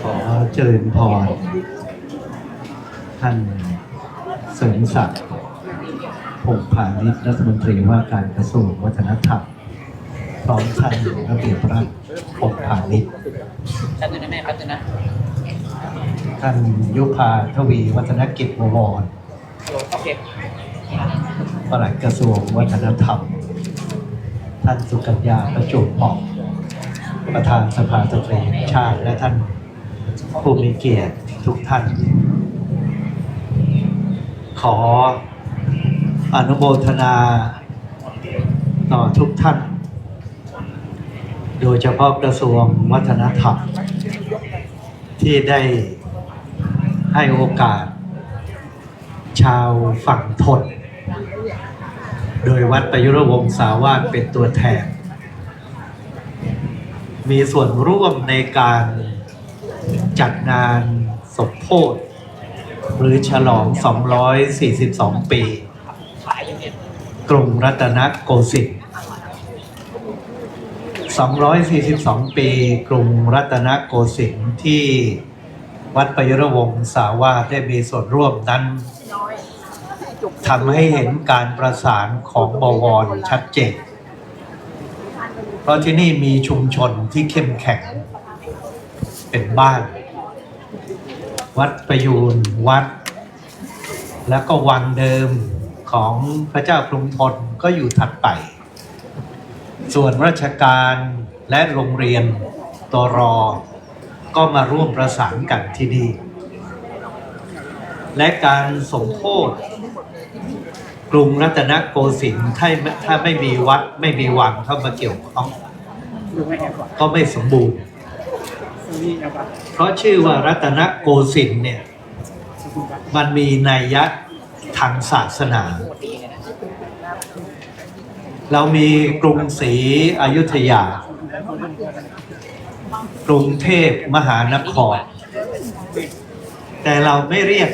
ขอเจริญพร ท่านเสริมศักดิ์พงษ์พาณิชย์รัฐมนตรีว่าการกระทรวงวัฒนธรรมพร้อมท่านระเบียบรัฐพงษ์พาณิชย์แป๊บนึงนะแม่แป๊บนึงนะท่านยุพาทวีวัฒนกิจบวรโอเคปลัดกระทรวงวัฒนธรรม ท่านสุกัญญาประจวบเหมาะประธานสภาสตรีแห่งชาติและท่าน ผู้มีเกียรติทุกท่าน ขออนุโมทนาต่อทุกท่าน โดยเฉพาะกระทรวงวัฒนธรรม ที่ได้ให้โอกาส ชาวฝั่งทน โดยวัดประยุรวงศาวาสเป็นตัวแทน มีส่วนร่วมในการ จัดงานสมโพธิหรือฉลอง 242 ปี กรุงรัตนโกสินทร์ 242 ปี กรุงรัตนโกสินทร์ที่วัดประยุรวงศาวาได้มีส่วนร่วมนั้นทำให้เห็นการประสานของบวรชัดเจน เพราะที่นี่มีชุมชนที่เข้มแข็ง เป็นบ้าน วัดประยูนวัด แล้วก็วังเดิมของพระเจ้ากรุงธนก็อยู่ถัดไป ส่วนราชการและโรงเรียนตรอ ก็มาร่วมประสานกันที่นี่ และการสมโพธกรุงรัตนโกสินทร์ถ้าถ้าไม่มีวัดไม่มีวังเข้ามาเกี่ยวข้องก็ไม่สมบูรณ์ นี่นะครับเพราะชื่อว่ารัตนโกสินทร์เนี่ยมันมีนัยยะทางศาสนาเลยนะเรามีกรุงศรีอยุธยา กรุงเทพมหานคร แต่เราไม่เรียก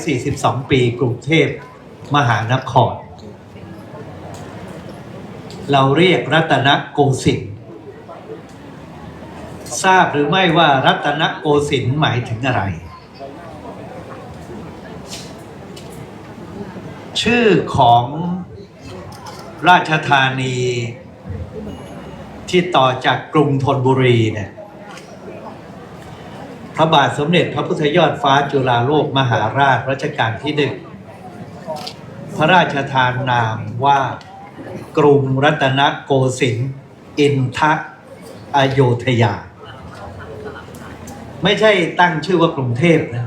242 ปีกรุงเทพมหานคร เราเรียกรัตนโกสินทร์ ทราบหรือไม่ว่ารัตนโกสินทร์หมายถึงอะไร ชื่อของราชธานีที่ต่อจากกรุงธนบุรีเนี่ยพระบาทสมเด็จพระพุทธยอดฟ้าจุฬาโลกมหาราชรัชกาลที่หนึ่งพระราชทานนามว่ากรุงรัตนโกสินทร์อินทะอโยธยา ไม่ใช่ตั้งชื่อว่ากรุงเทพนะ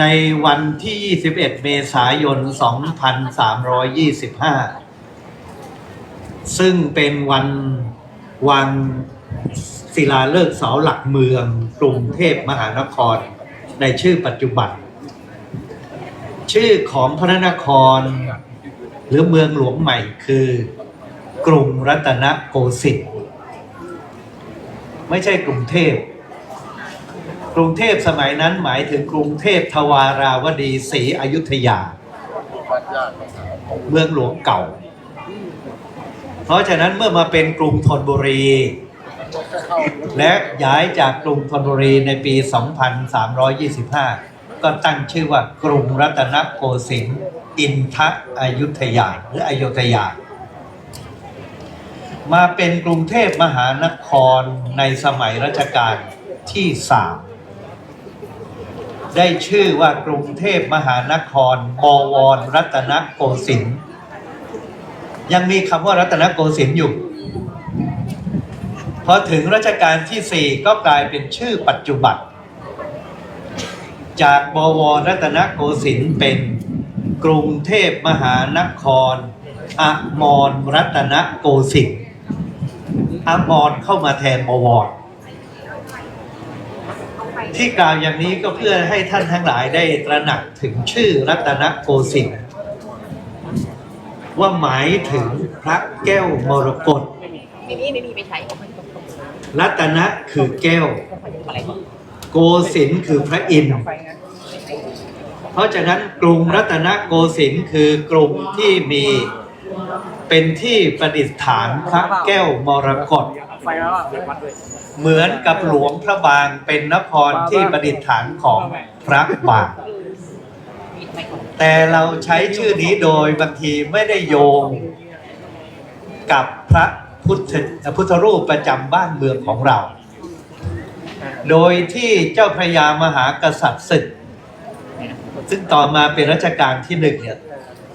ในวันที่ 21 เมษายน 2325 ซึ่งเป็นวันวันศิลาฤกษ์เสาหลักเมืองกรุงเทพมหานคร ในชื่อปัจจุบัน ชื่อของพระนคร หรือเมืองหลวงใหม่คือกรุงรัตนโกสินทร์ไม่ใช่กรุงเทพ รุงเทพสมัยนั้นหมายถึงกรุงเทพทวาราวดีศรีอยุธยา เมืองหลวงเก่า เพราะฉะนั้นเมื่อมาเป็นกรุงธนบุรี และย้ายจากกรุงธนบุรีในปี 2325 ก็ตั้งชื่อว่ากรุงรัตนโกสินทร์อินทะอยุธยาหรืออยุธยา มาเป็นกรุงเทพมหานครในสมัยรัชกาลที่สาม ได้ชื่อว่ากรุงเทพมหานครบวรรัตนโกสินทร์ยังมีคำว่ารัตนโกสินทร์อยู่ พอถึงรัชกาลที่สี่ก็กลายเป็นชื่อปัจจุบัน จากบวรรัตนโกสินทร์เป็นกรุงเทพมหานครอมรรัตนโกสินทร์อมรเข้ามาแทนบวร ที่กล่าวอย่างนี้ก็เพื่อให้ท่านทั้งหลายได้ตระหนักถึงชื่อรัตนโกสินทร์ว่าหมายถึงพระแก้วมรกตไม่มีไม่มีไม่ใช่รัตนะคือแก้วอะไรก่อนโกสินทร์คือพระอินทร์เพราะฉะนั้นกรุงรัตนโกสินทร์คือกรุงที่มีเป็นที่ประดิษฐานพระแก้วมรกตไฟแล้วอะวัดด้วย เหมือนกับหลวงพระบางเป็นนครที่ประดิษฐานของพระบางมีทำไมก่อนแต่เราใช้ชื่อนี้โดยบางทีไม่ได้โยงกับพระพุทธพุทธรูปประจำบ้านเมืองของเรา โดยที่เจ้าพระยามหากษัตริย์ศึก ซึ่งต่อมาเป็นรัชกาลที่หนึ่งเนี่ย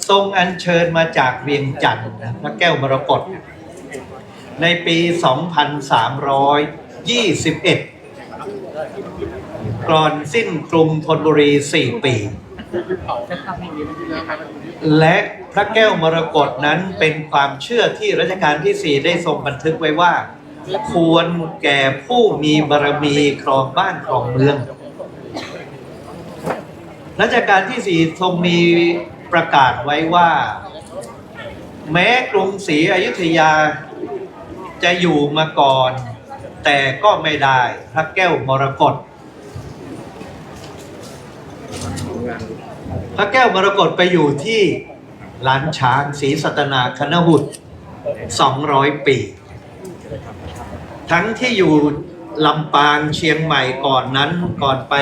ทรงอัญเชิญมาจากเวียงจันทร์นะพระแก้วมรกตในปี 21ก่อนสิ้นกรุงธนบุรี 4 ปี และพระแก้วมรกตนั้นเป็นความเชื่อที่รัชกาลที่สี่ได้ทรงบันทึกไว้ว่า ควรแก่ผู้มีบารมีครองบ้านครองเมือง รัชกาลที่สี่ทรงมีประกาศไว้ว่า แม้กรุงศรีอยุธยาจะอยู่มาก่อน แต่ก็ไม่ได้พระแก้วมรกตพระแก้วมรกตไปอยู่ที่ล้านช้างศรีสัตนาคณหุต200ปี ทั้งที่อยู่ลำปางเชียงใหม่ก่อนนั้นก่อนไป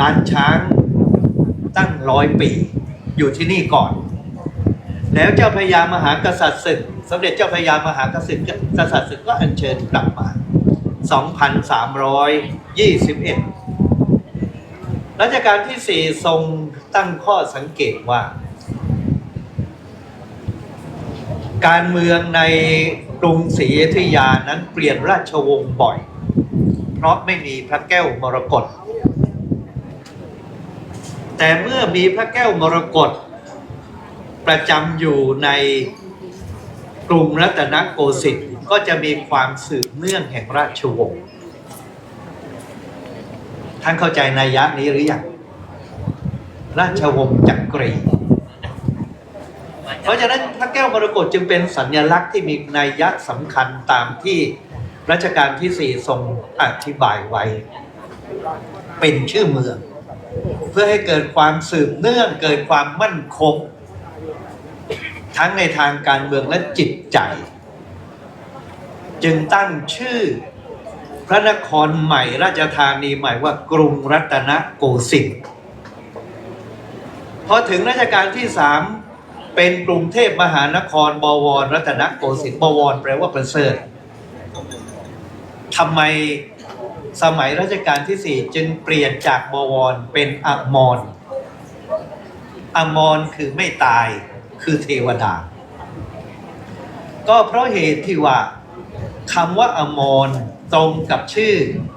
ล้านช้างตั้งร้อยปี อยู่ที่นี่ก่อน แล้วเจ้าพระยามหากษัตริย์ศึกสมเด็จเจ้าพระยามหากษัตริย์กษัตริย์ศึกก็อัญเชิญกลับมา 2321 รัชกาลที่สี่ทรงตั้งข้อสังเกตว่า การเมืองในกรุงศรีอยุธยานั้นเปลี่ยนราชวงศ์บ่อย เพราะไม่มีพระแก้วมรกตแต่เมื่อมีพระแก้วมรกตประจำอยู่ในกรุงรัตนโกสินทร์ ก็จะมีความสืบเนื่องแห่งราชวงศ์ท่านเข้าใจนัยยะนี้หรือยังราชวงศ์จักรีเพราะฉะนั้นพระแก้วมรกตจึงเป็นสัญลักษณ์ที่มีนัยยะสำคัญตามที่รัชกาลที่สี่ทรงอธิบายไว้ เป็นชื่อเมือง เพื่อให้เกิดความสืบเนื่องเกิดความมั่นคง ทั้งในทางการเมืองและจิตใจ จึงตั้งชื่อพระนครใหม่ราชธานีใหม่ว่ากรุงรัตนโกสินทร์พอถึงรัชกาลที่สามเป็นกรุงเทพมหานครบวร รัตนโกสินทร์บวรแปลว่าประเสริฐทำไมสมัยรัชกาลที่สี่จึงเปลี่ยนจากบวรเป็นอมรอมรคือไม่ตายคือเทวดา ก็เพราะเหตุที่ว่า คำว่าอมรตรงกับชื่อ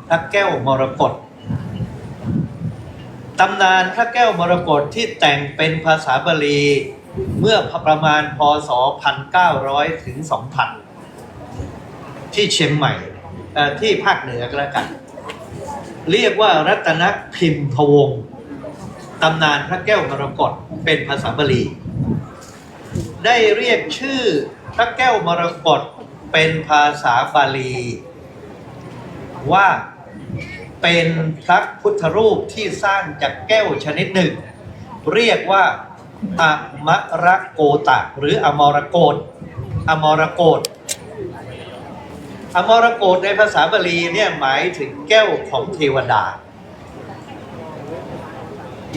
พระแก้วมรกตตำนานพระแก้วมรกตที่แต่งเป็นภาษาบาลีเมื่อประมาณพศ 1900 ถึง 2000 ที่เชียงใหม่ที่ภาคเหนือก็แล้วกัน เรียกว่ารัตนพิมพวงตำนานพระแก้วมรกตเป็นภาษาบาลี ได้เรียกชื่อพระแก้วมรกต เป็นภาษาบาลี ว่าเป็นพระพุทธรูปที่สร้างจากแก้วชนิดหนึ่ง เรียกว่าอมรโกตะ หรืออมรโกตอมรโกตอมรโกตในภาษาบาลีเนี่ยหมายถึงแก้วของเทวดา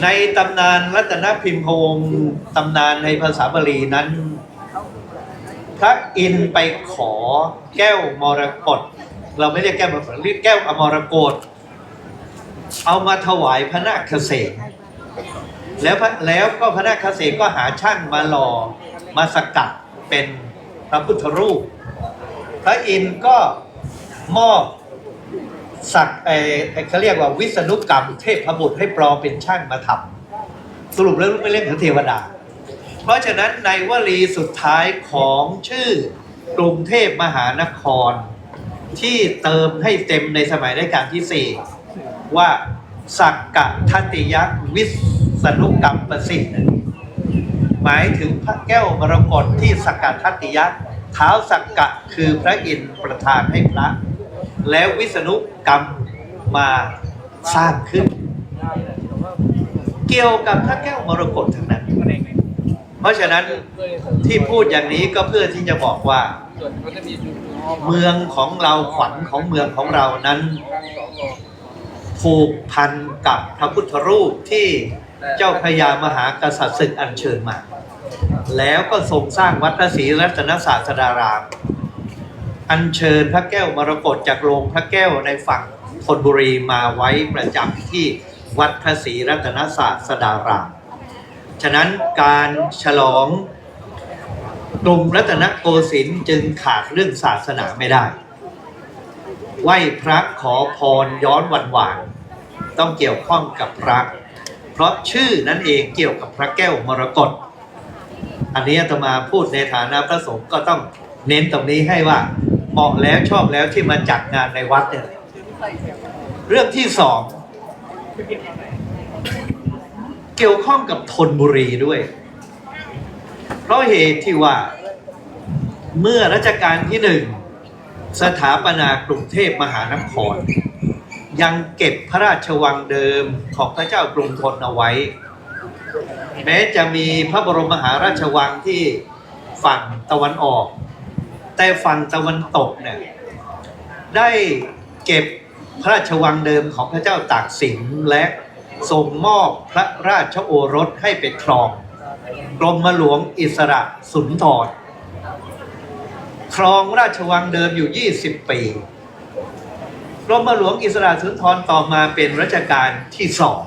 ในตำนานรัตนพิมพวงศ์ตำนานในภาษาบาลีนั้น พระอินทร์ไปขอแก้วมรกตเราไม่เรียกแก้วมรกตเรียกแก้วอมรกตเอามาถวายพระนาคเษนแล้วพระแล้วก็พระนาคเษนก็หาช่างมาหล่อมาสกัดเป็นพระพุทธรูป พระอินทร์ก็มอบสักไอ้ไอ้เขาเรียกว่าวิษณุกรรมเทพบุตรให้ปลอมเป็นช่างมาทำสรุปแล้วไม่เล่นถึงเทวดา เพราะฉะนั้นในวลีสุดท้ายของชื่อกรุงเทพมหานคร ที่เติมให้เต็มในสมัยรัชกาลที่สี่ว่าสักกะทัติยะวิษณุกรรมประสิทธิ์หมายถึงพระแก้วมรกตที่สักกะทัติยะเท้าสักกะคือพระอินทร์ประทานให้พระ แล้ววิษณุกรรมมาสร้างขึ้น เกี่ยวกับพระแก้วมรกตทั้งนั้น เพราะฉะนั้นที่พูดอย่างนี้ก็เพื่อที่จะบอกว่า เมืองของเราขวัญของเมืองของเรานั้น ผูกพันกับพระพุทธรูปที่เจ้าพระยามหากษัตริย์ศึกอัญเชิญมา แล้วก็ทรงสร้างวัดพระศรีรัตนศาสดาราม อัญเชิญพระแก้วมรกตจากโรงพระแก้วในฝั่งธนบุรีมาไว้ประจำที่วัดพระศรีรัตนศาสดาราม ฉะนั้นการฉลองกรุงรัตนโกสินทร์จึงขาดเรื่องศาสนาไม่ได้ ไหว้พระขอพรย้อนวันหวาน ต้องเกี่ยวข้องกับพระ เพราะชื่อนั่นเองเกี่ยวกับพระแก้วมรกต อันนี้อาตมาพูดในฐานะพระสงฆ์ก็ต้องเน้นตรงนี้ให้ว่าเหมาะแล้วชอบแล้วที่มาจัดงานในวัดเนี่ย เรื่องที่สอง เกี่ยวข้องกับธนบุรีด้วย เพราะเหตุที่ว่าเมื่อรัชกาลที่หนึ่งสถาปนากรุงเทพมหานคร ยังเก็บพระราชวังเดิมของพระเจ้ากรุงธนเอาไว้ แม้จะมีพระบรมมหาราชวังที่ฝั่งตะวันออก แต่ฝั่งตะวันตกเนี่ยได้เก็บพระราชวังเดิมของพระเจ้าตากสินและ ทรงมอบพระราชโอรสให้เป็นครองกรมหลวงอิสระสุนทรครองราชวังเดิมอยู่ 20 ปีกรมหลวงอิสระสุนทรต่อมาเป็นรัชกาลที่สอง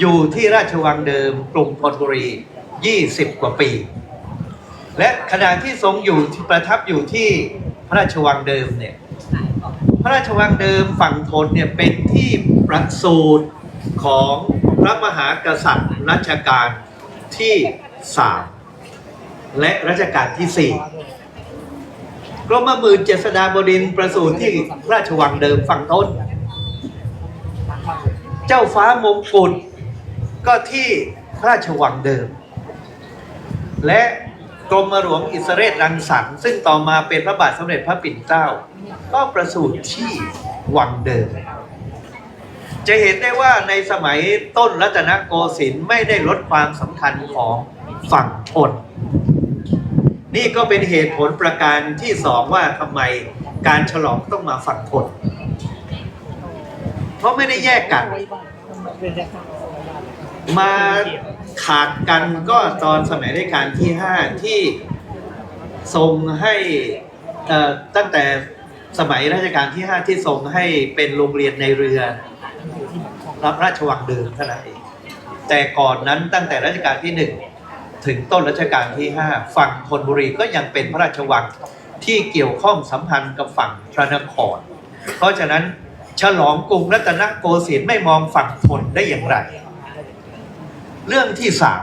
อยู่ที่ราชวังเดิมกรุงธนบุรี 20 กว่าปี และขณะที่ทรงอยู่ที่ประทับอยู่ที่พระราชวังเดิมเนี่ยพระราชวังเดิมฝั่งทนเนี่ยเป็นที่ ประสูติของพระมหากษัตริย์รัชกาลที่สามและรัชกาลที่สี่กรมหมื่นเจษฎาบดินประสูติที่ราชวังเดิมฝั่งทนเจ้าฟ้ามงกุฎก็ที่ระราชวังเดิม และกรมหลวงอิสเรศรังสรรค์ซึ่งต่อมาเป็นพระบาทสมเด็จพระปิ่นเกล้าก็ประสูติที่วังเดิม จะเห็นได้ว่าในสมัยต้นรัตนโกสินทร์ไม่ได้ลดความสำคัญของฝั่งทน นี่ก็เป็นเหตุผลประการที่สองว่าทำไมการฉลองต้องมาฝั่งทน เพราะไม่ได้แยกกัน มาขาดกันก็ตอนสมัยรัชกาลที่ห้าที่ทรงให้ตั้งแต่สมัยรัชกาลที่ห้าที่ทรงให้เป็นโรงเรียนในเรือ รับราชวังเดิมเท่านั้นเอง แต่ก่อนนั้นตั้งแต่รัชกาลที่หนึ่งถึงต้นรัชกาลที่ห้าฝั่งธนบุรีก็ยังเป็นพระราชวังที่เกี่ยวข้องสัมพันธ์กับฝั่งพระนคร เพราะฉะนั้นฉลองกรุงรัตนโกสินทร์ไม่มองฝั่งทนได้อย่างไร เรื่องที่สาม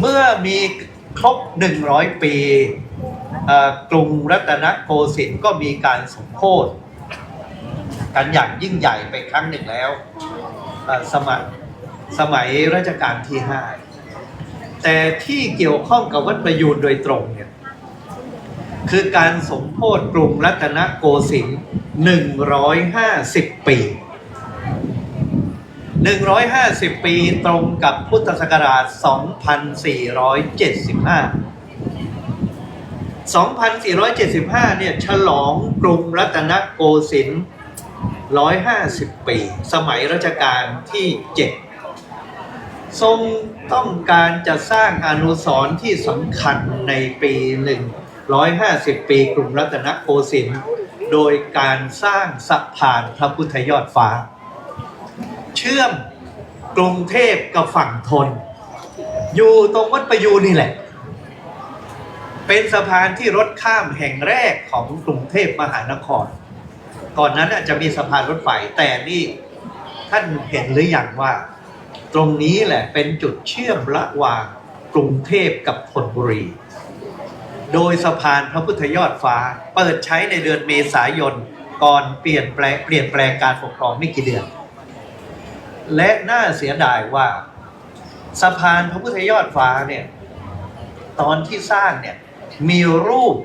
เมื่อมีครบหนึ่งร้อยปีกรุงรัตนโกสินทร์ก็มีการสมโภช กันอย่างยิ่งใหญ่ไปครั้งหนึ่งแล้วสมัยสมัยรัชกาลที่ห้าแต่ที่เกี่ยวข้องกับวัดประยูนโดยตรงเนี่ยคือการสมโภชกรุงรัตนโกสินทร์หนึ่งร้อยห้าสิบปี 150 ปีตรงกับพุทธศักราช 2475 2475 เนี่ย ฉลองกรุงรัตนโกสินทร์ 150 ปี สมัยรัชกาลที่ 7 ทรงต้องการจะสร้างอนุสรณ์ที่สำคัญในปีหนึ่ง150 ปีกรุงรัตนโกสินทร์โดยการสร้างสะพานพระพุทธยอดฟ้า เชื่อมกรุงเทพกับฝั่งทน อยู่ตรงวัดประยูนนี่แหละ เป็นสะพานที่รถข้ามแห่งแรกของกรุงเทพมหานคร ก่อนนั้นอาจจะมีสะพานรถไฟแต่นี่ท่านเห็นหรืออยังว่า ตรงนี้แหละเป็นจุดเชื่อมระหว่างกรุงเทพกับธนบุรี โดยสะพานพระพุทธยอดฟ้า เปิดใช้ในเดือนเมษายนก่อนเปลี่ยนแปลงเปลี่ยนแปลงการปกครองไม่กี่เดือน และน่าเสียดายว่าสะพานพระพุทธยอดฟ้าเนี่ยตอนที่สร้างเนี่ยมีรูป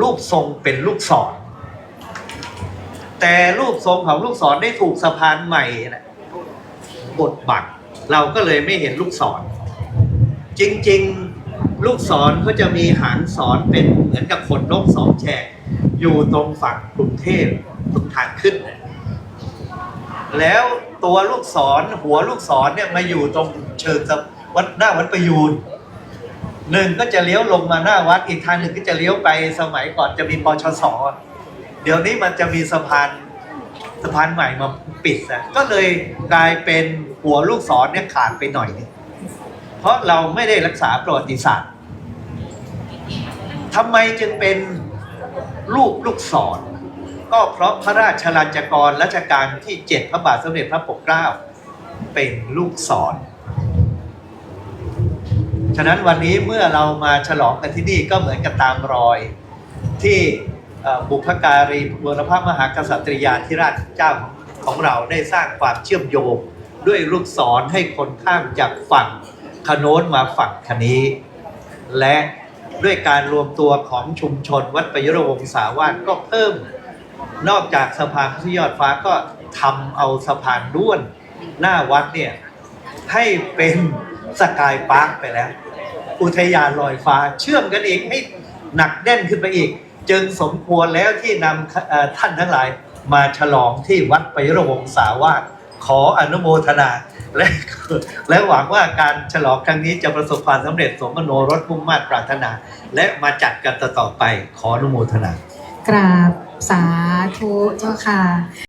รูปทรงเป็นลูกศร แต่รูปทรงของลูกศรได้ถูกสะพานใหม่นะบดบังเราก็เลยไม่เห็นลูกศร จริงๆ ลูกศรก็จะมีหางศรเป็นเหมือนกับขนนกสองแฉกอยู่ตรงฝั่งกรุงเทพตรงทางขึ้น แล้วตัวลูกศรหัวลูกศรเนี่ยมาอยู่ตรงเชิงสวัดหน้าวัดประยูนหนึ่งก็จะเลี้ยวลงมาหน้าวัดอีกทางหนึ่งก็จะเลี้ยวไปสมัยก่อนจะมีปชส เดี๋ยวนี้มันจะมีสะพานสะพานใหม่มาปิดนะก็เลยกลายเป็นหัวลูกศรเนี่ยขาดไปหน่อยนึงเพราะเราไม่ได้รักษาประวัติศาสตร์ทำไมจึงเป็นลูกลูกศร ก็เพราะพระราชลัญจกรรัชกาลที่เจ็ดพระบาทสมเด็จพระปกเกล้าเป็นลูกศร ฉะนั้นวันนี้เมื่อเรามาฉลองกันที่นี่ก็เหมือนกับตามรอยที่ บุพการีบุรพมหากษัตริยาธิราชเจ้าของเราได้สร้างความเชื่อมโยง ด้วยลูกศรให้คนข้ามจากฝั่งคโน้นมาฝั่งคนี้ และด้วยการรวมตัวของชุมชนวัดประยุรวงศาวาสก็เพิ่ม นอกจากสะพานที่ยอดฟ้าก็ทำเอาสะพานด้วนหน้าวัดเนี่ยให้เป็นสกายพาร์คไปแล้ว อุทยานลอยฟ้าเชื่อมกันอีกให้หนักแน่นขึ้นไปอีก จึงสมควรแล้วที่นำท่านทั้งหลายมาฉลองที่วัดประยุรวงศาวาสขออนุโมทนา และและหวังว่าการฉลองครั้งนี้จะประสบความสำเร็จสมโนรสมุ่งมา่ปรารถนา และมาจัดกันต่อไปขออนุโมทนา กราบสาธุเจ้าค่ะ